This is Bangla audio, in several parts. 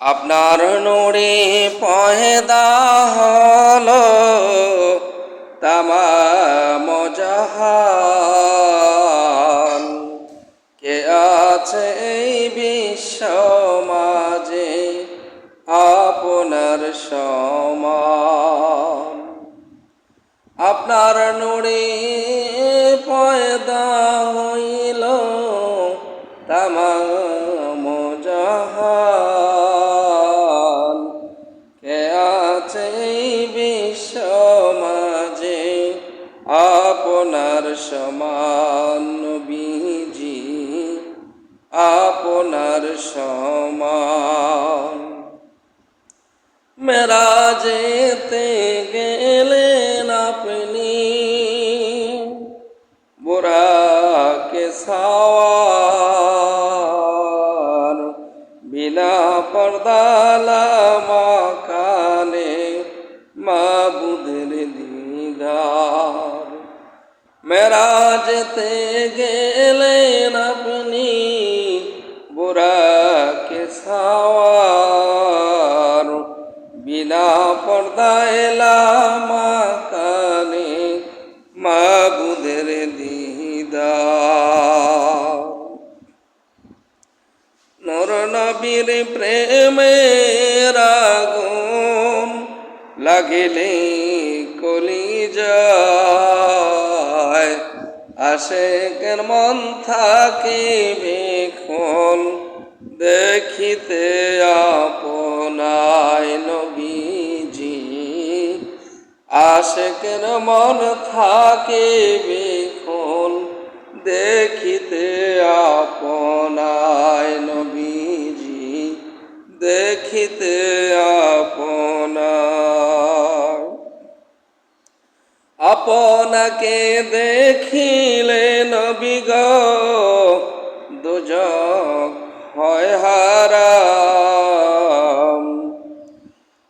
আপনার নুড়ি পয়দা হল তামাম জাহান। কে আছে এই বিশ্ব মাঝে আপনার সমান? আপনার নুড়ি পয়দা আছে এই আপনার সমান নবীজি, আপনার সমান। মেরা যেতে গেলেন আপনি, বুড়াকে সাওয়ার বিনা পর্দালা মাবুদের দিদার। মেরা যেতে গেলেন আপনি বুড়াকে সাওয়ার বিনা পর্দায় লামাকানে মাবুদের দিদার। নর নবীর প্রেমের আগুন লাগিলে কলি যায়। আশেকের মন থাকে বেখন দেখিতে আপনায় নবীজি। আশেকের মন থাকে বেখন দেখিতে আপনাকে দেখিলে নবীগ দুজক হয় হারাম।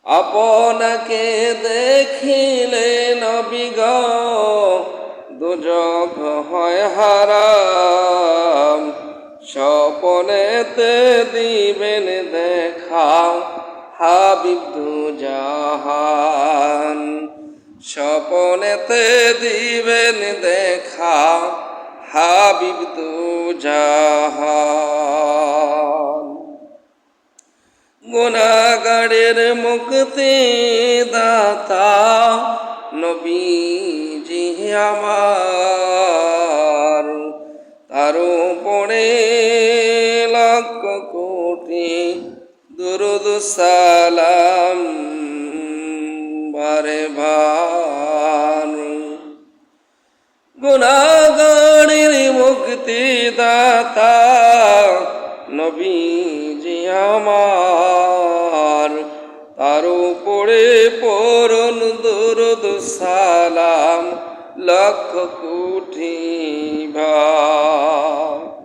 আপনাকে দেখিলে নবীগ দুজক হয় হারাম। স্বপনেতে দিবেন দেখা হাবিব দু জাহান স্বপনেতে দিবেন দেখা, হাবিব জাহান। গুণাগারের মুক্তি দাতা নবীজি আমার। তার পড়ে লক্ষ কোটি দুরুদ সালাম বারে ভানু। গুণাগারের মুক্তি দাতা নবীজি আমার। তার উপরে পরন দুরুদ সালাম, লক্ষ কোটি ভার